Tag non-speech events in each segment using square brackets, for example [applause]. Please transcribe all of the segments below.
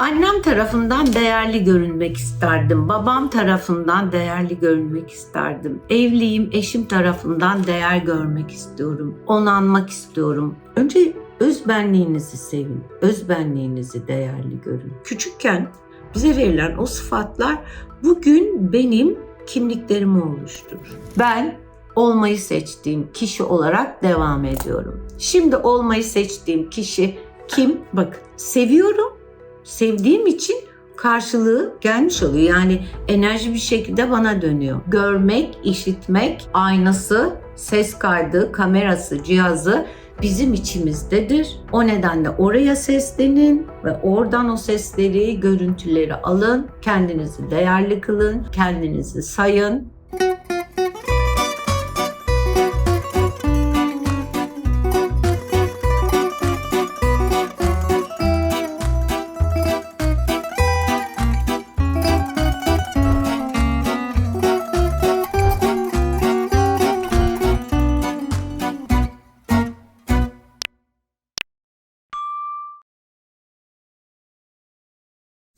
Annem tarafından değerli görünmek isterdim. Babam tarafından değerli görünmek isterdim. Evliyim, eşim tarafından değer görmek istiyorum. Onanmak istiyorum. Önce özbenliğinizi sevin. Özbenliğinizi değerli görün. Küçükken bize verilen o sıfatlar bugün benim kimliklerimi oluşturur. Ben olmayı seçtiğim kişi olarak devam ediyorum. Şimdi olmayı seçtiğim kişi kim? Bakın seviyorum. Sevdiğim için karşılığı gelmiş oluyor. Yani enerji bir şekilde bana dönüyor. Görmek, işitmek, aynası, ses kaydı, kamerası, cihazı bizim içimizdedir. O nedenle oraya seslenin ve oradan o sesleri, görüntüleri alın. Kendinizi değerli kılın, kendinizi sayın.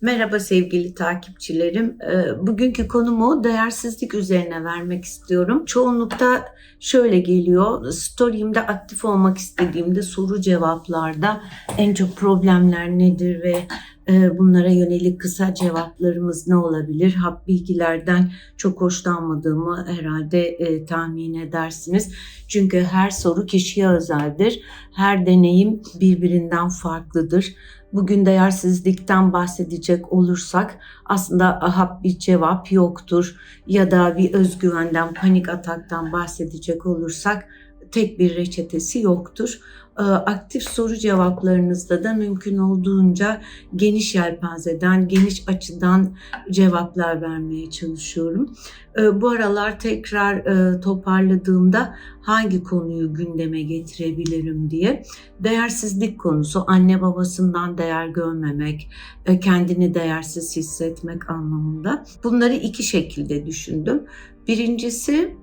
Merhaba sevgili takipçilerim. Ee, Bugünkü konumu değersizlik üzerine vermek istiyorum. Çoğunlukta şöyle geliyor. Story'imde aktif olmak istediğimde soru cevaplarda en çok problemler nedir ve bunlara yönelik kısa cevaplarımız ne olabilir? Hap bilgilerden çok hoşlanmadığımı herhalde e, tahmin edersiniz. Çünkü her soru kişiye özeldir. Her deneyim birbirinden farklıdır. Bugün değersizlikten bahsedecek olursak aslında hap bir cevap yoktur ya da bir özgüvenden, panik ataktan bahsedecek olursak tek bir reçetesi yoktur. Ee, Aktif soru cevaplarınızda da mümkün olduğunca geniş yelpazeden, geniş açıdan cevaplar vermeye çalışıyorum. Ee, Bu aralar tekrar e, toparladığımda hangi konuyu gündeme getirebilirim diye değersizlik konusu anne babasından değer görmemek, e, kendini değersiz hissetmek anlamında. Bunları iki şekilde düşündüm. Birincisi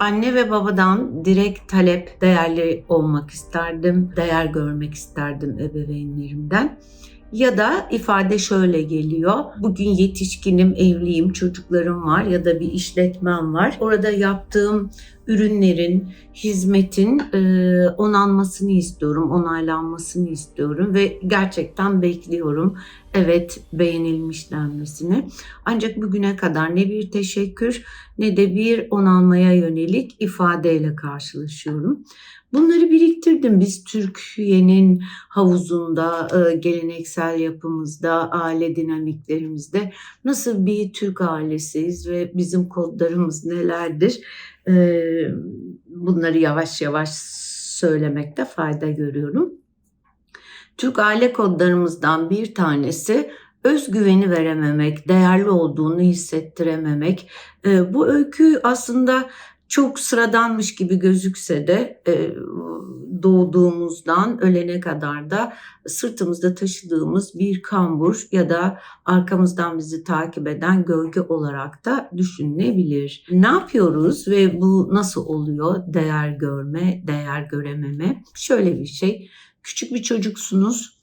anne ve babadan direkt talep değerli olmak isterdim, değer görmek isterdim ebeveynlerimden. Ya da ifade şöyle geliyor. Bugün yetişkinim, evliyim, çocuklarım var ya da bir işletmem var. Orada yaptığım ürünlerin, hizmetin e, onanmasını istiyorum, onaylanmasını istiyorum ve gerçekten bekliyorum. Evet beğenilmiş denmesini. Ancak bugüne kadar ne bir teşekkür ne de bir onanmaya yönelik ifadeyle karşılaşıyorum. Bunları biriktirdim. Biz Türkiye'nin havuzunda, e, geleneksel yapımızda, aile dinamiklerimizde nasıl bir Türk ailesiyiz ve bizim kodlarımız nelerdir? Bunları yavaş yavaş söylemekte fayda görüyorum. Türk aile kodlarımızdan bir tanesi özgüveni verememek, değerli olduğunu hissettirememek. Bu öykü aslında çok sıradanmış gibi gözükse de doğduğumuzdan ölene kadar da sırtımızda taşıdığımız bir kambur ya da arkamızdan bizi takip eden gölge olarak da düşünülebilir. Ne yapıyoruz ve bu nasıl oluyor? Değer görme, değer görememe. Şöyle bir şey. Küçük bir çocuksunuz.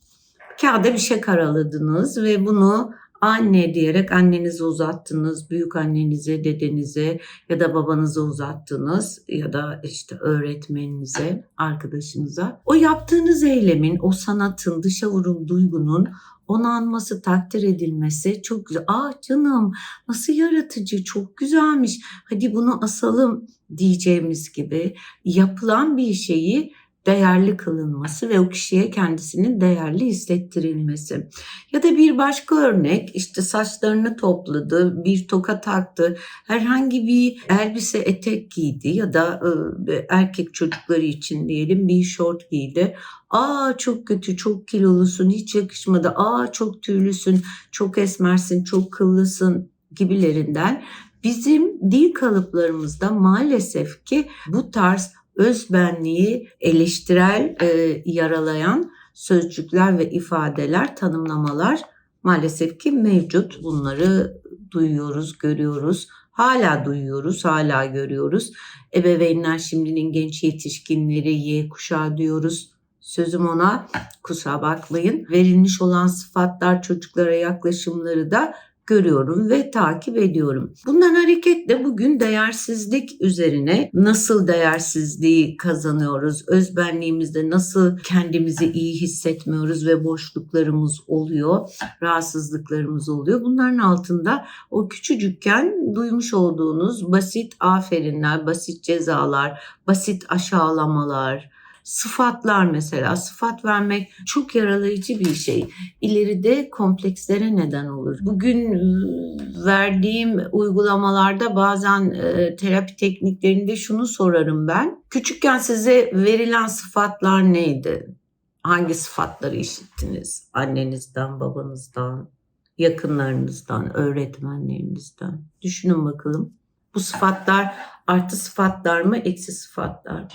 Kağıda bir şey karaladınız ve bunu anne diyerek annenize uzattınız, büyük annenize, dedenize ya da babanıza uzattınız ya da işte öğretmeninize, arkadaşınıza. O yaptığınız eylemin, o sanatın, dışa vurum duygunun onanması, takdir edilmesi çok güzel. Aa canım nasıl yaratıcı, çok güzelmiş. Hadi bunu asalım diyeceğimiz gibi yapılan bir şeyi değerli kılınması ve o kişiye kendisinin değerli hissettirilmesi. Ya da bir başka örnek işte saçlarını topladı, bir toka taktı, herhangi bir elbise etek giydi ya da e, erkek çocukları için diyelim bir şort giydi. Aa çok kötü, çok kilolusun, hiç yakışmadı. Aa çok tüylüsün, çok esmersin, çok kıllısın gibilerinden bizim dil kalıplarımızda maalesef ki bu tarz özbenliği eleştirel, e, yaralayan sözcükler ve ifadeler, tanımlamalar maalesef ki mevcut. Bunları duyuyoruz, görüyoruz. Hala duyuyoruz, hala görüyoruz. Ebeveynler şimdinin genç yetişkinleri Y kuşağı diyoruz. sözüm ona kusura bakmayın. Verilmiş olan sıfatlar çocuklara yaklaşımları da görüyorum ve takip ediyorum. Bundan hareketle bugün değersizlik üzerine nasıl değersizliği kazanıyoruz, özbenliğimizde nasıl kendimizi iyi hissetmiyoruz ve boşluklarımız oluyor, rahatsızlıklarımız oluyor. Bunların altında o küçücükken duymuş olduğunuz basit aferinler, basit cezalar, basit aşağılamalar, Sıfatlar mesela, sıfat vermek çok yaralayıcı bir şey. İleride komplekslere neden olur. Bugün verdiğim uygulamalarda bazen terapi tekniklerinde şunu sorarım ben. Küçükken size verilen sıfatlar neydi? Hangi sıfatları işittiniz? Annenizden, babanızdan, yakınlarınızdan, öğretmenlerinizden. Düşünün bakalım. Bu sıfatlar artı sıfatlar mı, eksi sıfatlar mı?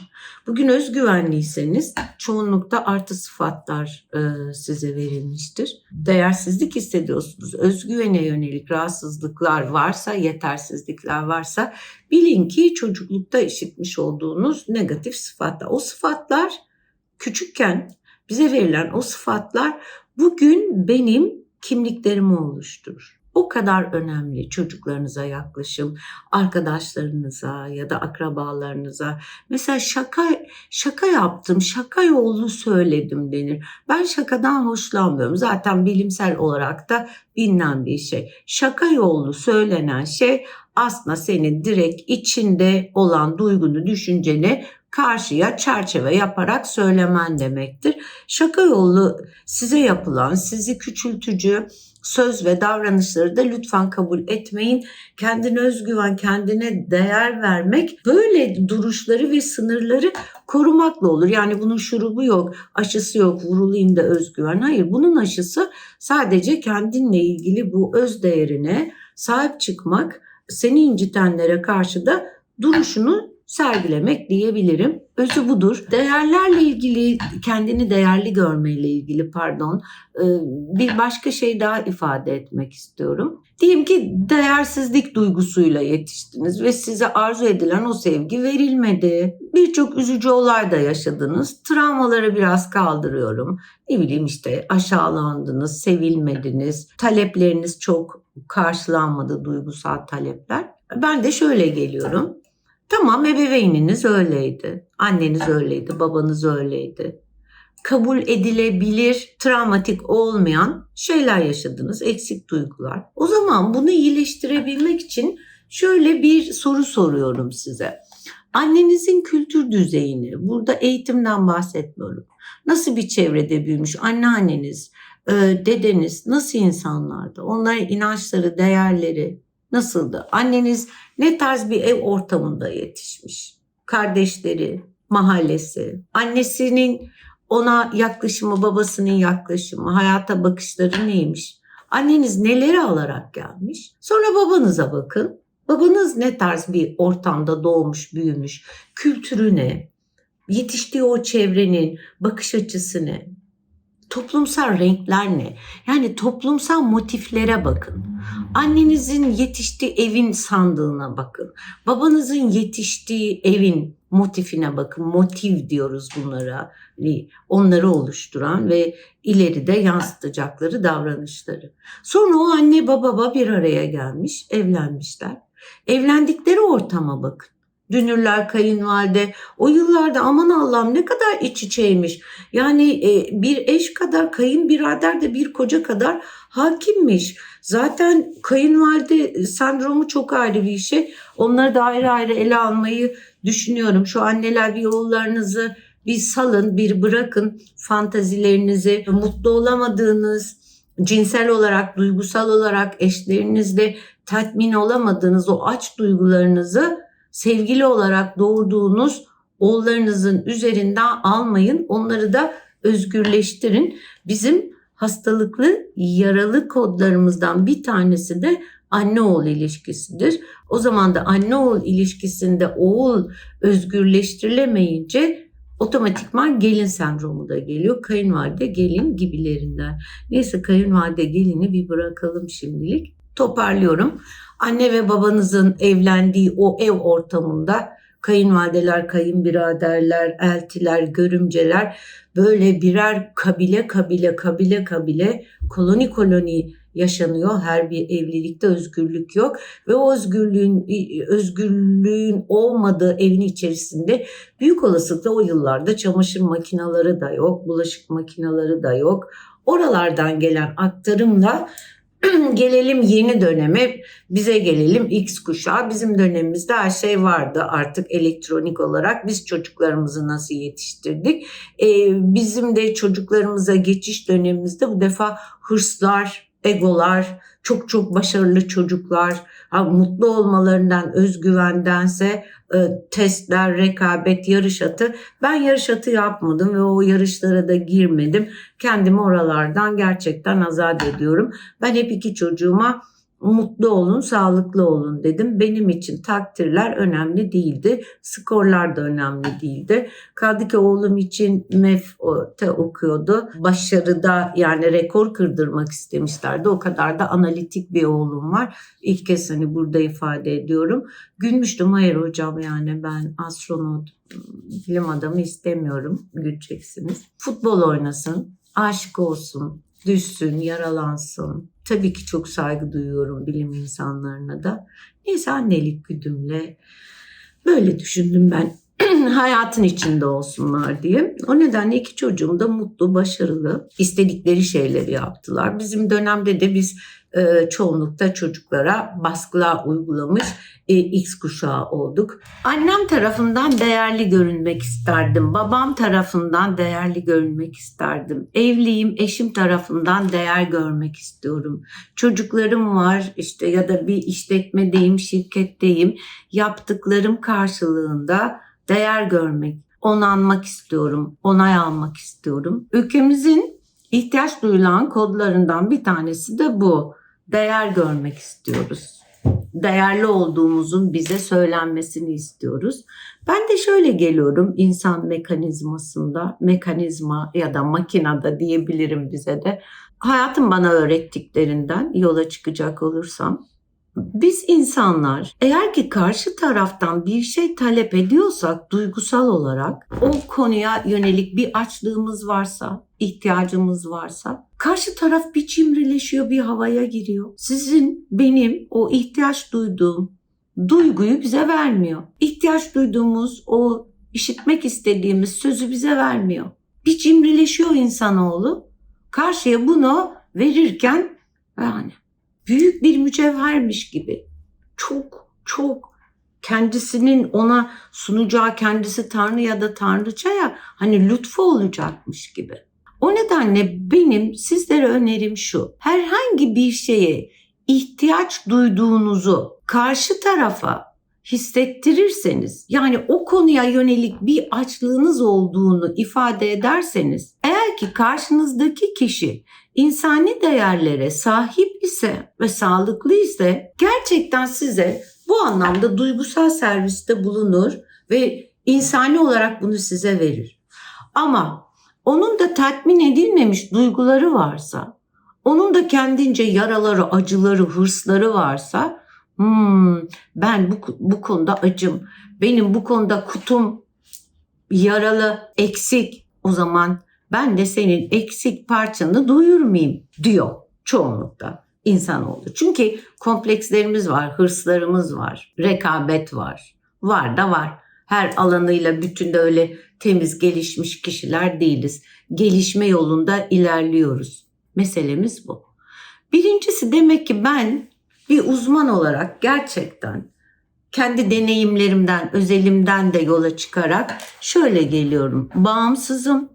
Bugün özgüvenliyseniz çoğunlukta artı sıfatlar e, size verilmiştir. Değersizlik hissediyorsunuz. Özgüvene yönelik rahatsızlıklar varsa, yetersizlikler varsa bilin ki çocuklukta işitmiş olduğunuz negatif sıfatlar. O sıfatlar küçükken bize verilen o sıfatlar bugün benim kimliklerimi oluşturur. O kadar önemli çocuklarınıza yaklaşım, arkadaşlarınıza ya da akrabalarınıza. Mesela şaka şaka yaptım, şaka yollu söyledim denir. Ben şakadan hoşlanmıyorum. Zaten bilimsel olarak da bilinen bir şey. Şaka yollu söylenen şey aslında senin direkt içinde olan duygunu, düşünceni karşıya çerçeve yaparak söylemen demektir. Şaka yollu size yapılan, sizi küçültücü, söz ve davranışları da lütfen kabul etmeyin. Kendine özgüven, kendine değer vermek böyle duruşları ve sınırları korumakla olur. Yani bunun şurubu yok, aşısı yok, vurulayım da özgüven. Hayır bunun aşısı sadece kendinle ilgili bu öz değerine sahip çıkmak, seni incitenlere karşı da duruşunu sergilemek diyebilirim. Özü budur. Değerlerle ilgili, kendini değerli görmeyle ilgili pardon e, bir başka şey daha ifade etmek istiyorum. Diyelim ki değersizlik duygusuyla yetiştiniz ve size arzu edilen o sevgi verilmedi. Birçok üzücü olay da yaşadınız. Travmaları biraz kaldırıyorum. Ne bileyim işte aşağılandınız, sevilmediniz, talepleriniz çok karşılanmadı duygusal talepler. Ben de şöyle geliyorum. Tamam ebeveyniniz öyleydi. Anneniz öyleydi, babanız öyleydi. Kabul edilebilir, travmatik olmayan şeyler yaşadınız, eksik duygular. O zaman bunu iyileştirebilmek için şöyle bir soru soruyorum size. Annenizin kültür düzeyini, burada eğitimden bahsetmiyorum. Nasıl bir çevrede büyümüş anneanneniz, dedeniz nasıl insanlardı? Onların inançları, değerleri, nasıldı? Anneniz ne tarz bir ev ortamında yetişmiş? Kardeşleri, mahallesi, annesinin ona yaklaşımı, babasının yaklaşımı, hayata bakışları neymiş? Anneniz neleri alarak gelmiş? Sonra babanıza bakın. Babanız ne tarz bir ortamda doğmuş, büyümüş? Kültürü ne? Yetiştiği o çevrenin bakış açısı ne? Toplumsal renkler ne? Yani toplumsal motiflere bakın. Annenizin yetiştiği evin sandığına bakın. Babanızın yetiştiği evin motifine bakın. Motiv diyoruz bunlara. Hani onları oluşturan ve ileride yansıtacakları davranışları. Sonra o anne baba bir araya gelmiş, evlenmişler. Evlendikleri ortama bakın. Dünürler, kayınvalide o yıllarda aman Allah'ım ne kadar iç içeymiş. Yani e, bir eş kadar kayınbirader de bir koca kadar hakimmiş. Zaten kayınvalide sendromu çok ayrı bir şey. Onları da ayrı ayrı ele almayı düşünüyorum. Şu anneler yollarınızı bir salın, bir bırakın fantazilerinizi, mutlu olamadığınız, cinsel olarak, duygusal olarak eşlerinizle tatmin olamadığınız o aç duygularınızı sevgili olarak doğurduğunuz oğullarınızın üzerinden almayın. Onları da özgürleştirin. Bizim hastalıklı yaralı kodlarımızdan bir tanesi de anne oğul ilişkisidir. O zaman da anne oğul ilişkisinde oğul özgürleştirilemeyince otomatikman gelin sendromu da geliyor. Kayınvalide gelin gibilerinden. Neyse kayınvalide gelini bir bırakalım şimdilik. Toparlıyorum anne ve babanızın evlendiği o ev ortamında kayınvalideler, kayınbiraderler, eltiler, görümceler böyle birer kabile kabile kabile kabile koloni koloni yaşanıyor. Her bir evlilikte özgürlük yok ve o özgürlüğün özgürlüğün olmadığı evin içerisinde büyük olasılıkla o yıllarda çamaşır makineleri da yok, bulaşık makineleri da yok. Oralardan gelen aktarımla [clears throat] gelelim yeni döneme, bize gelelim X kuşağı. Bizim dönemimizde her şey vardı artık elektronik olarak. Biz çocuklarımızı nasıl yetiştirdik? Ee, bizim de çocuklarımıza geçiş dönemimizde bu defa hırslar, egolar, çok çok başarılı çocuklar, mutlu olmalarından, özgüvendense e, testler, rekabet, yarış atı. Ben yarış atı yapmadım ve o yarışlara da girmedim. Kendimi oralardan gerçekten azat ediyorum. Ben hep iki çocuğuma mutlu olun, sağlıklı olun dedim. Benim için takdirler önemli değildi. Skorlar da önemli değildi. Kaldı ki oğlum için MEF'te okuyordu. Başarıda yani rekor kırdırmak istemişlerdi. O kadar da analitik bir oğlum var. İlk kez hani burada ifade ediyorum. Gülmüştüm hayır hocam yani ben astronot, bilim adamı istemiyorum. Güleceksiniz. Futbol oynasın, aşık olsun, düşsün, yaralansın. Tabii ki çok saygı duyuyorum bilim insanlarına da. Neyse annelik güdümle böyle düşündüm ben. [clears throat] hayatın içinde olsunlar diye. O nedenle iki çocuğum da mutlu, başarılı, istedikleri şeyleri yaptılar. Bizim dönemde de biz e, çoğunlukta çocuklara baskılar uygulamış e, X kuşağı olduk. Annem tarafından değerli görünmek isterdim. Babam tarafından değerli görünmek isterdim. Evliyim, eşim tarafından değer görmek istiyorum. Çocuklarım var işte ya da bir işletmedeyim, şirketteyim. Yaptıklarım karşılığında değer görmek, onanmak istiyorum, onay almak istiyorum. Ülkemizin ihtiyaç duyulan kodlarından bir tanesi de bu. Değer görmek istiyoruz. Değerli olduğumuzun bize söylenmesini istiyoruz. Ben de şöyle geliyorum insan mekanizmasında, mekanizma ya da makinada diyebilirim bize de. Hayatım bana öğrettiklerinden yola çıkacak olursam biz insanlar eğer ki karşı taraftan bir şey talep ediyorsak duygusal olarak o konuya yönelik bir açlığımız varsa, ihtiyacımız varsa karşı taraf bir cimrileşiyor, bir havaya giriyor. Sizin, benim o ihtiyaç duyduğum duyguyu bize vermiyor. İhtiyaç duyduğumuz o işitmek istediğimiz sözü bize vermiyor. Bir cimrileşiyor insanoğlu. Karşıya bunu verirken yani büyük bir mücevhermiş gibi. Çok çok kendisinin ona sunacağı kendisi tanrı ya da tanrıçaya hani lütfu olacakmış gibi. O nedenle benim sizlere önerim şu. Herhangi bir şeye ihtiyaç duyduğunuzu karşı tarafa hissettirirseniz yani o konuya yönelik bir açlığınız olduğunu ifade ederseniz eğer ki karşınızdaki kişi insani değerlere sahip ise ve sağlıklı ise gerçekten size bu anlamda duygusal serviste bulunur ve insani olarak bunu size verir. Ama onun da tatmin edilmemiş duyguları varsa, onun da kendince yaraları, acıları, hırsları varsa Hmm, ben bu, bu konuda acım. Benim bu konuda kutum yaralı, eksik. O zaman ben de senin eksik parçanı duyurmayayım diyor çoğunlukta insanoğlu. Çünkü komplekslerimiz var, hırslarımız var, rekabet var. Var da var. Her alanıyla bütün de öyle temiz gelişmiş kişiler değiliz. Gelişme yolunda ilerliyoruz. Meselemiz bu. Birincisi demek ki ben bir uzman olarak gerçekten kendi deneyimlerimden, özelimden de yola çıkarak şöyle geliyorum. Bağımsızım.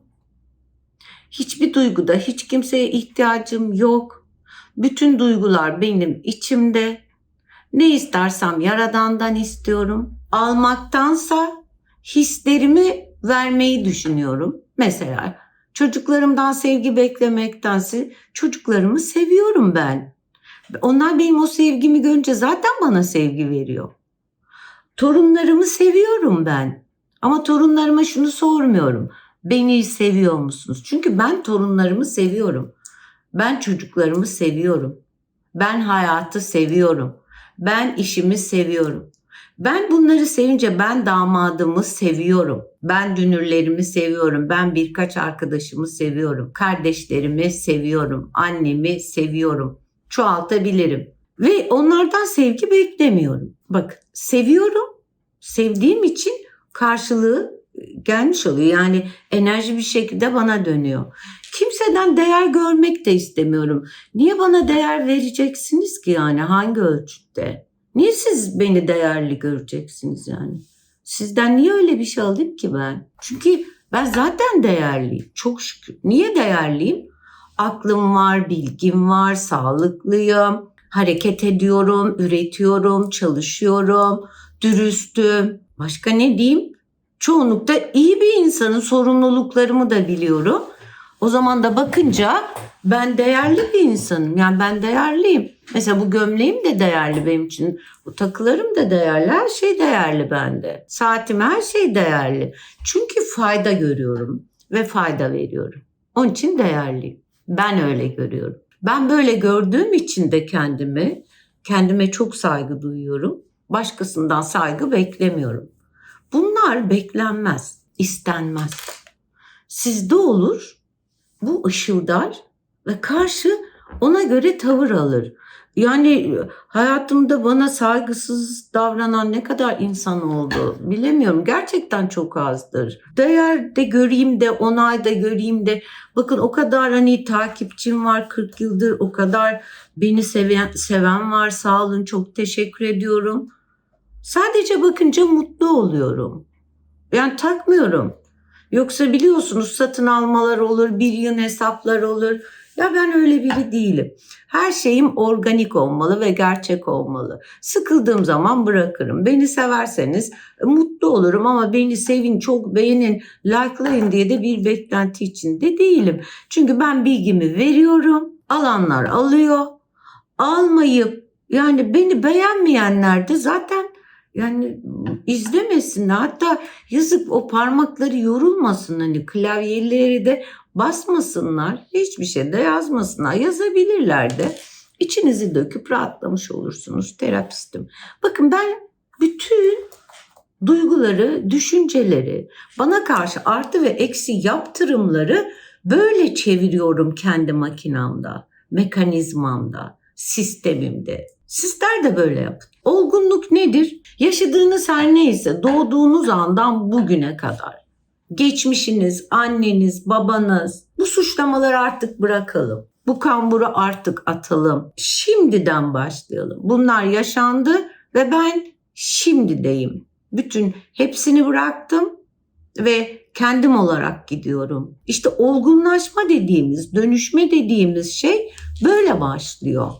Hiçbir duyguda hiç kimseye ihtiyacım yok. Bütün duygular benim içimde. Ne istersem yaradandan istiyorum. Almaktansa hislerimi vermeyi düşünüyorum. Mesela çocuklarımdan sevgi beklemektense çocuklarımı seviyorum ben. Onlar benim o sevgimi görünce zaten bana sevgi veriyor. Torunlarımı seviyorum ben. Ama torunlarıma şunu sormuyorum. Beni seviyor musunuz? Çünkü ben torunlarımı seviyorum. Ben çocuklarımı seviyorum. Ben hayatı seviyorum. Ben işimi seviyorum. Ben bunları sevince ben damadımı seviyorum. Ben dünürlerimi seviyorum. Ben birkaç arkadaşımı seviyorum. Kardeşlerimi seviyorum. Annemi seviyorum. Çoğaltabilirim. Ve onlardan sevgi beklemiyorum. Bak seviyorum. Sevdiğim için karşılığı gelmiş oluyor. Yani enerji bir şekilde bana dönüyor. Kimseden değer görmek de istemiyorum. Niye bana değer vereceksiniz ki yani hangi ölçütte? Niye siz beni değerli göreceksiniz yani? Sizden niye öyle bir şey alayım ki ben? Çünkü ben zaten değerliyim. Çok şükür. Niye değerliyim? Aklım var, bilgim var, sağlıklıyım, hareket ediyorum, üretiyorum, çalışıyorum, dürüstüm. Başka ne diyeyim? Çoğunlukta iyi bir insanın sorumluluklarımı da biliyorum. O zaman da bakınca ben değerli bir insanım. Yani ben değerliyim. Mesela bu gömleğim de değerli benim için. Bu takılarım da değerli. Her şey değerli bende. Saatim her şey değerli. Çünkü fayda görüyorum ve fayda veriyorum. Onun için değerliyim. Ben öyle görüyorum. Ben böyle gördüğüm için de kendimi, kendime çok saygı duyuyorum. Başkasından saygı beklemiyorum. Bunlar beklenmez, istenmez. Sizde olur, bu ışıldar ve karşı ona göre tavır alır. Yani hayatımda bana saygısız davranan ne kadar insan oldu bilemiyorum. Gerçekten çok azdır. Değer de göreyim de onay da göreyim de. Bakın o kadar hani takipçim var 40 yıldır o kadar beni seven, seven var sağ olun çok teşekkür ediyorum. Sadece bakınca mutlu oluyorum. Yani takmıyorum. Yoksa biliyorsunuz satın almalar olur, bir yıl hesaplar olur. Ya ben öyle biri değilim. Her şeyim organik olmalı ve gerçek olmalı. Sıkıldığım zaman bırakırım. Beni severseniz mutlu olurum ama beni sevin, çok beğenin, likelayın diye de bir beklenti içinde değilim. Çünkü ben bilgimi veriyorum. Alanlar alıyor. Almayıp yani beni beğenmeyenler de zaten yani izlemesin hatta yazık o parmakları yorulmasın hani klavyeleri de basmasınlar hiçbir şey de yazmasınlar yazabilirler de içinizi döküp rahatlamış olursunuz terapistim. Bakın ben bütün duyguları, düşünceleri, bana karşı artı ve eksi yaptırımları böyle çeviriyorum kendi makinamda, mekanizmamda, sistemimde. Sizler de böyle yapın. Olgunluk nedir? Yaşadığınız her neyse doğduğunuz andan bugüne kadar. Geçmişiniz, anneniz, babanız bu suçlamaları artık bırakalım. Bu kamburu artık atalım. Şimdiden başlayalım. Bunlar yaşandı ve ben şimdideyim. Bütün hepsini bıraktım ve kendim olarak gidiyorum. İşte olgunlaşma dediğimiz, dönüşme dediğimiz şey böyle başlıyor.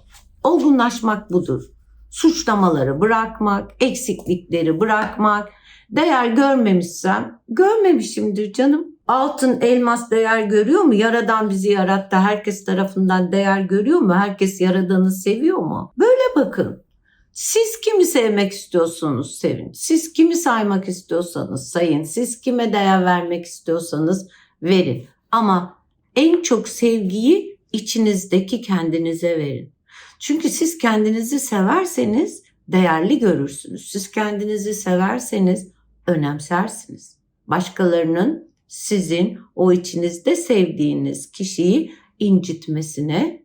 Olgunlaşmak budur. Suçlamaları bırakmak, eksiklikleri bırakmak. Değer görmemişsem, görmemişimdir canım. Altın, elmas değer görüyor mu? Yaradan bizi yarattı. Herkes tarafından değer görüyor mu? Herkes yaradanı seviyor mu? Böyle bakın. Siz kimi sevmek istiyorsanız sevin. Siz kimi saymak istiyorsanız sayın. Siz kime değer vermek istiyorsanız verin. Ama en çok sevgiyi içinizdeki kendinize verin. Çünkü siz kendinizi severseniz değerli görürsünüz. Siz kendinizi severseniz önemsersiniz. Başkalarının sizin o içinizde sevdiğiniz kişiyi incitmesine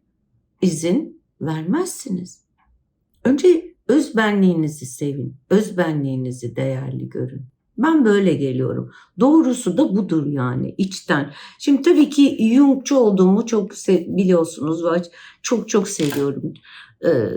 izin vermezsiniz. Önce özbenliğinizi sevin, özbenliğinizi değerli görün. Ben böyle geliyorum. Doğrusu da budur yani içten. Şimdi tabii ki Jungçu olduğumu çok biliyorsunuz ve çok çok seviyorum. Ee,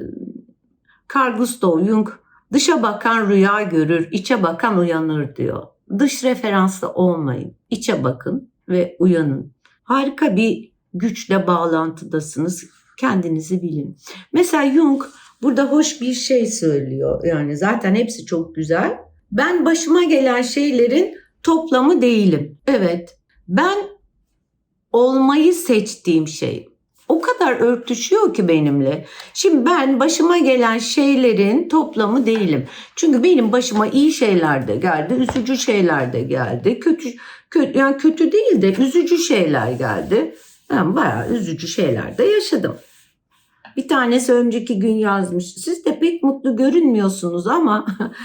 Carl Gustav Jung dışa bakan rüya görür, içe bakan uyanır diyor. Dış referanslı olmayın. içe bakın ve uyanın. Harika bir güçle bağlantıdasınız. Kendinizi bilin. Mesela Jung burada hoş bir şey söylüyor. Yani zaten hepsi çok güzel. Ben başıma gelen şeylerin toplamı değilim. Evet. Ben olmayı seçtiğim şey. O kadar örtüşüyor ki benimle. Şimdi ben başıma gelen şeylerin toplamı değilim. Çünkü benim başıma iyi şeyler de geldi, üzücü şeyler de geldi. Kötü, kötü yani kötü değil de üzücü şeyler geldi. Ben bayağı üzücü şeyler de yaşadım. Bir tanesi önceki gün yazmış. Siz de pek mutlu görünmüyorsunuz ama [laughs]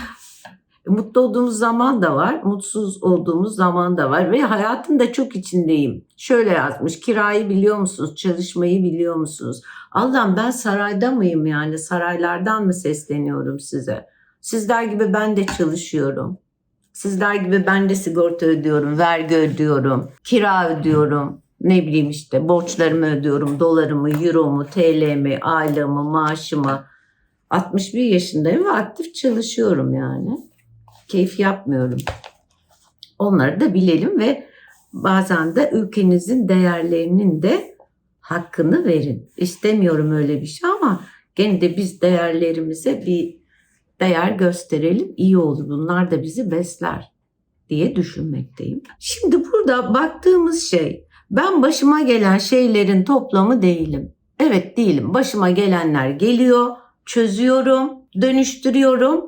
Mutlu olduğumuz zaman da var, mutsuz olduğumuz zaman da var ve hayatın da çok içindeyim. Şöyle yazmış, kirayı biliyor musunuz, çalışmayı biliyor musunuz? Allah'ım ben sarayda mıyım yani, saraylardan mı sesleniyorum size? Sizler gibi ben de çalışıyorum. Sizler gibi ben de sigorta ödüyorum, vergi ödüyorum, kira ödüyorum. Ne bileyim işte borçlarımı ödüyorum, dolarımı, euromu, TL'mi, aylığımı, maaşımı. 61 yaşındayım ve aktif çalışıyorum yani. Keyif yapmıyorum. Onları da bilelim ve bazen de ülkenizin değerlerinin de hakkını verin. İstemiyorum öyle bir şey ama gene de biz değerlerimize bir değer gösterelim. İyi olur. Bunlar da bizi besler diye düşünmekteyim. Şimdi burada baktığımız şey ben başıma gelen şeylerin toplamı değilim. Evet değilim. Başıma gelenler geliyor, çözüyorum, dönüştürüyorum,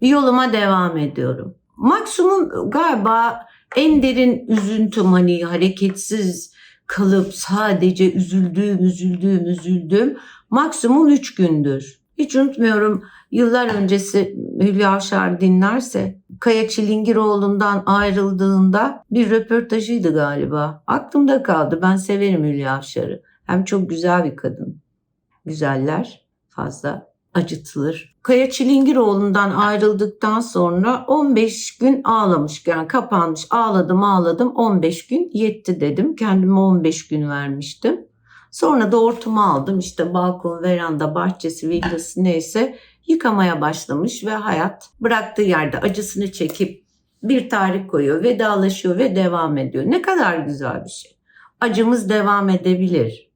yoluma devam ediyorum. Maksimum galiba en derin üzüntüm hani hareketsiz kalıp sadece üzüldüğüm, üzüldüğüm, üzüldüğüm maksimum 3 gündür. Hiç unutmuyorum yıllar öncesi Hülya Avşar dinlerse Kaya Çilingiroğlu'ndan ayrıldığında bir röportajıydı galiba. Aklımda kaldı. Ben severim Hülya Avşar'ı. Hem çok güzel bir kadın. Güzeller fazla acıtılır. Kaya Çilingiroğlu'ndan ayrıldıktan sonra 15 gün ağlamış. Yani kapanmış. Ağladım ağladım 15 gün yetti dedim. Kendime 15 gün vermiştim. Sonra da hortumu aldım. İşte balkon, veranda, bahçesi, villası neyse yıkamaya başlamış ve hayat bıraktığı yerde acısını çekip bir tarih koyuyor, vedalaşıyor ve devam ediyor. Ne kadar güzel bir şey. Acımız devam edebilir.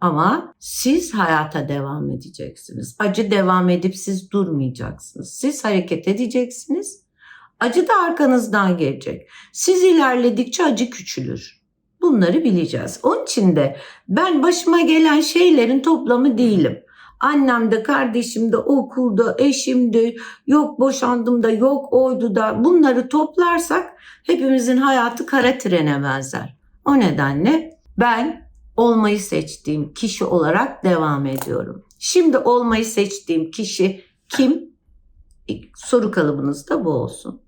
Ama siz hayata devam edeceksiniz. Acı devam edip siz durmayacaksınız. Siz hareket edeceksiniz. Acı da arkanızdan gelecek. Siz ilerledikçe acı küçülür. Bunları bileceğiz. Onun için de ben başıma gelen şeylerin toplamı değilim. Annem de, kardeşim de, okulda, eşim de, yok boşandım da, yok oydu da bunları toplarsak hepimizin hayatı kara trene benzer. O nedenle ben olmayı seçtiğim kişi olarak devam ediyorum. Şimdi olmayı seçtiğim kişi kim? Soru kalıbınız da bu olsun.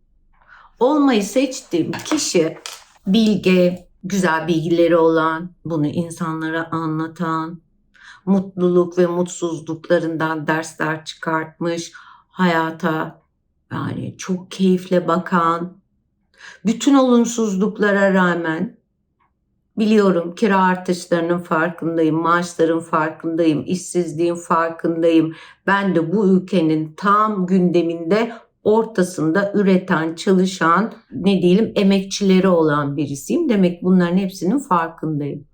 Olmayı seçtiğim kişi bilge, güzel bilgileri olan, bunu insanlara anlatan, mutluluk ve mutsuzluklarından dersler çıkartmış, hayata yani çok keyifle bakan, bütün olumsuzluklara rağmen biliyorum kira artışlarının farkındayım, maaşların farkındayım, işsizliğin farkındayım. Ben de bu ülkenin tam gündeminde ortasında üreten, çalışan, ne diyelim emekçileri olan birisiyim. Demek bunların hepsinin farkındayım.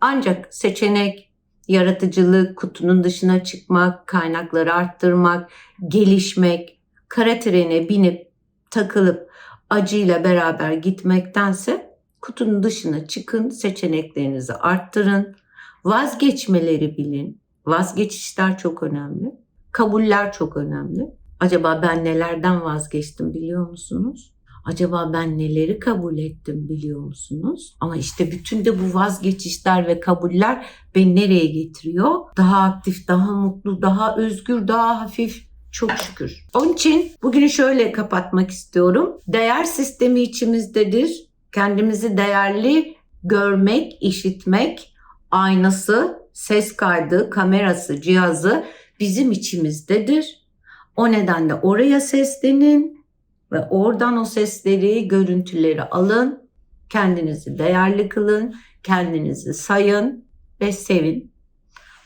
Ancak seçenek, yaratıcılık, kutunun dışına çıkmak, kaynakları arttırmak, gelişmek, kara trene binip takılıp acıyla beraber gitmektense kutunun dışına çıkın, seçeneklerinizi arttırın, vazgeçmeleri bilin. Vazgeçişler çok önemli. Kabuller çok önemli. Acaba ben nelerden vazgeçtim biliyor musunuz? Acaba ben neleri kabul ettim biliyor musunuz? Ama işte bütün de bu vazgeçişler ve kabuller beni nereye getiriyor? Daha aktif, daha mutlu, daha özgür, daha hafif. Çok şükür. Onun için bugünü şöyle kapatmak istiyorum. Değer sistemi içimizdedir. Kendimizi değerli görmek, işitmek, aynası, ses kaydı, kamerası, cihazı bizim içimizdedir. O nedenle oraya seslenin ve oradan o sesleri, görüntüleri alın. Kendinizi değerli kılın, kendinizi sayın ve sevin.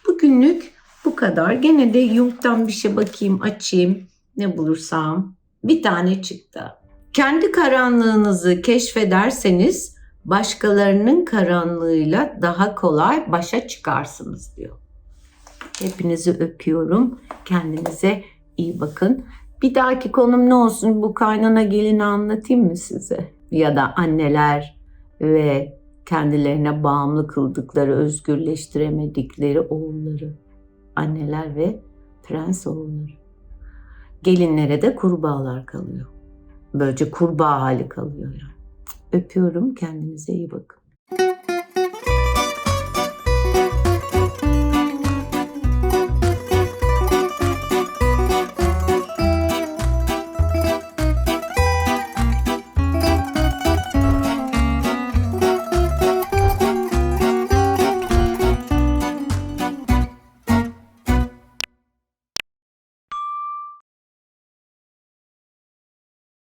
Bugünlük bu kadar. Gene de Jung'dan bir şey bakayım, açayım. Ne bulursam. Bir tane çıktı. Kendi karanlığınızı keşfederseniz başkalarının karanlığıyla daha kolay başa çıkarsınız diyor. Hepinizi öpüyorum. Kendinize iyi bakın. Bir dahaki konum ne olsun? Bu kaynana gelini anlatayım mı size? Ya da anneler ve kendilerine bağımlı kıldıkları, özgürleştiremedikleri oğulları. Anneler ve prens oğulları. Gelinlere de kurbağalar kalıyor. Böylece kurbağa hali kalıyor yani. Öpüyorum. Kendinize iyi bakın.